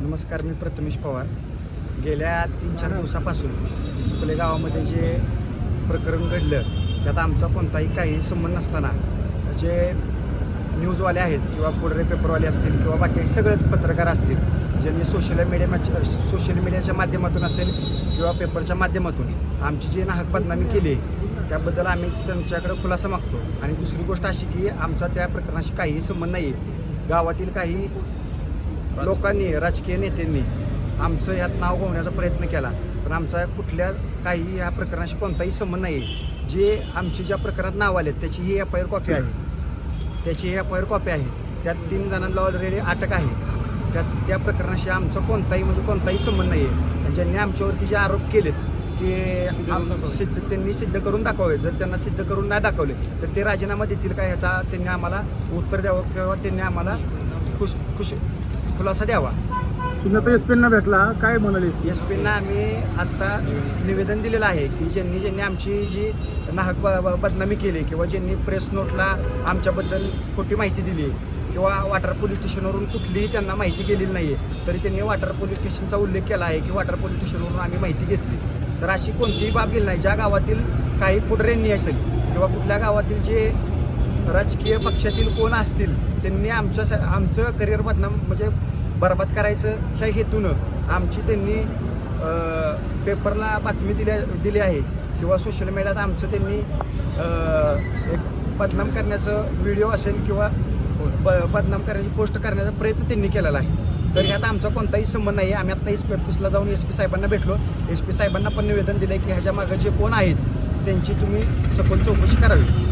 नमस्कार मी प्रथमेश पवार. गेल्या तीन चार दिवसापासून चुकले गावामध्ये जे प्रकरण घडलं त्यात आमचा कोणताही काही संबंध नसताना जे न्यूजवाले आहेत किंवा पुढे पेपरवाले असतील किंवा बाकी सगळेच पत्रकार असतील ज्यांनी सोशल मीडियामध्ये सोशल मीडियाच्या माध्यमातून असेल किंवा पेपरच्या माध्यमातून आमची जी नाहक बदनामी केली त्याबद्दल आम्ही त्यांच्याकडे खुलासा मागतो. आणि दुसरी गोष्ट अशी की आमचा त्या प्रकरणाशी काहीही संबंध नाही आहे गावातील काही लोकांनी राजकीय नेत्यांनी आमचं यात नाव गोवण्याचा प्रयत्न केला. पण आमचा कुठल्या काही या प्रकरणाशी कोणताही संबंध नाही. आहे जे आमची ज्या प्रकरणात नाव आले त्याची ही एफ आय आर कॉपी आहे. त्याची ही एफ आय आर कॉपी आहे. त्यात तीन जणांना ऑलरेडी अटक आहे. त्यात त्या प्रकरणाशी आमचा कोणताही म्हणजे कोणताही संबंध नाही आहे ज्यांनी आमच्यावरती जे आरोप केलेत की सिद्ध त्यांनी सिद्ध करून दाखवावे जर त्यांना सिद्ध करून नाही दाखवले तर ते राजीनामा देतील का? ह्याचा त्यांनी आम्हाला उत्तर द्यावं किंवा त्यांनी आम्हाला खुश खुश खुलासा द्यावा. तुम्ही आता एस पीना भेटला काय म्हणाले एस पींना आम्ही आत्ता निवेदन दिलेलं आहे की ज्यांनी ज्यांनी आमची जी नाहक ब- ब- बदनामी केली किंवा ज्यांनी प्रेस नोटला आमच्याबद्दल खोटी माहिती दिली किंवा वाटर पोलीस स्टेशनवरून कुठलीही त्यांना माहिती गेलेली नाही आहे तरी त्यांनी वाटर पोलीस स्टेशनचा उल्लेख केला आहे की वाटर पोलीस स्टेशनवरून आम्ही माहिती घेतली. तर अशी कोणतीही बाब गेली नाही. ज्या गावातील काही पुढऱ्यांनी असेल किंवा कुठल्या गावातील जे राजकीय पक्षातील कोण असतील त्यांनी आमच्या स- आमचं करिअर बदनाम म्हणजे बरबाद करायचं ह्या हेतूनं आमची त्यांनी पेपरला बातमी दिल्या दिली आहे. किंवा सोशल मीडियात आमचं त्यांनी एक बदनाम करण्याचं व्हिडिओ असेल किंवा ब बदनाम करण्याची पोस्ट करण्याचा प्रयत्न त्यांनी केलेला आहे. तर ह्यात आमचा कोणताही संबंध नाही आम्ही आता एस पी ऑफिसला जाऊन एस पी साहेबांना भेटलो. एस पी साहेबांना पण निवेदन दिलं की ह्याच्या मागं जे कोण आहेत त्यांची तुम्ही सखोल चौकशी करावी.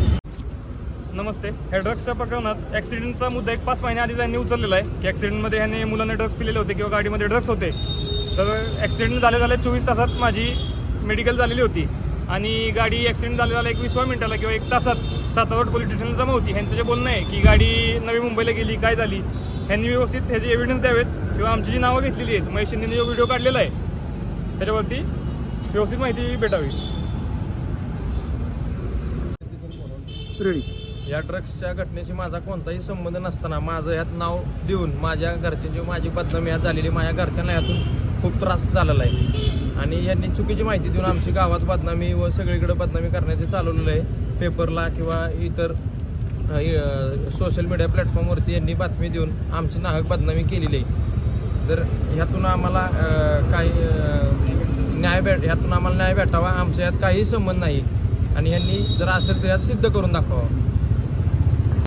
नमस्ते. ह्या ड्रग्सच्या प्रकरणात ॲक्सिडेंटचा मुद्दा एक पाच महिन्या आधी त्यांनी उचललेला आहे. की ॲक्सिडेंटमध्ये ह्याने मुलांना ड्रग्स पिलेले होते किंवा गाडीमध्ये ड्रग्स होते. तर ॲक्सिडेंट झाले झाले चोवीस तासात माझी मेडिकल झालेली होती. आणि गाडी ॲक्सिडेंट झाले झाला एक विसवा मिनिटाला किंवा एक तासात सातावट पोलीस स्टेशनला जमा होती. ह्यांचं जे बोलणं आहे की गाडी नवी मुंबईला गेली काय झाली ह्यांनी व्यवस्थित ह्याचे एव्हिडन्स द्यावेत. किंवा आमची जी नावं घेतलेली आहेत महेश शिंदेने जो व्हिडिओ काढलेला आहे त्याच्यावरती व्यवस्थित माहिती भेटावी. रेडी. या ड्रग्सच्या घटनेशी माझा कोणताही संबंध नसताना माझं यात नाव देऊन माझ्या घरच्यांची माझी बदनामी यात झालेली माझ्या घरच्यांना यातून खूप त्रास झालेला आहे. आणि यांनी चुकीची माहिती देऊन आमची गावात बदनामी व सगळीकडे बदनामी करण्याचे चालवलेलं आहे. पेपरला किंवा इतर सोशल मीडिया प्लॅटफॉर्मवरती यांनी बातमी देऊन आमची नाहक बदनामी केलेली आहे. तर ह्यातून आम्हाला काही न्याय भेट ह्यातून आम्हाला न्याय भेटावा आमच्या यात काहीही संबंध नाही. आणि यांनी जर असेल तर यात सिद्ध करून दाखवावं.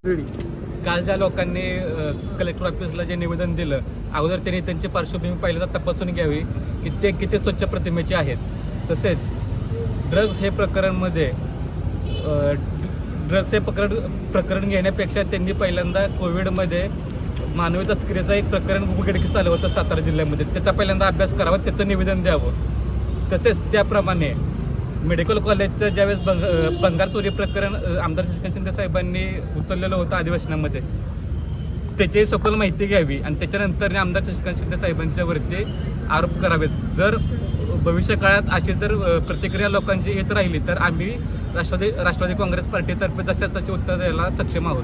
काल ज्या लोकांनी कलेक्टर ऑफिसला जे निवेदन दिलं अगोदर त्यांनी त्यांची पार्श्वभूमी पहिल्यांदा तपासून घ्यावी की ते किती स्वच्छ प्रतिमेचे आहेत. तसेच ड्रग्ज हे प्रकरणमध्ये ड्रग्ज हे प्रकरण प्रकरण घेण्यापेक्षा त्यांनी पहिल्यांदा कोविडमध्ये मानवी तस्करीचं एक प्रकरण उघडकीस आलं होतं सातारा जिल्ह्यामध्ये. त्याचा पहिल्यांदा अभ्यास करावा त्याचं निवेदन द्यावं. तसेच त्याप्रमाणे मेडिकल कॉलेजचं ज्यावेळेस बंग बंगार भंगार चोरी प्रकरण आमदार शशिकांत शिंदे साहेबांनी उचललेलं होतं अधिवेशनामध्ये त्याची सखोल माहिती घ्यावी आणि त्याच्यानंतर आमदार शशिकांत शिंदे साहेबांच्यावरती आरोप करावेत. जर भविष्य काळात अशी जर प्रतिक्रिया लोकांची येत राहिली तर आम्ही राष्ट्रवादी राष्ट्रवादी काँग्रेस पार्टीतर्फे जशाच तसे उत्तर द्यायला सक्षम आहोत.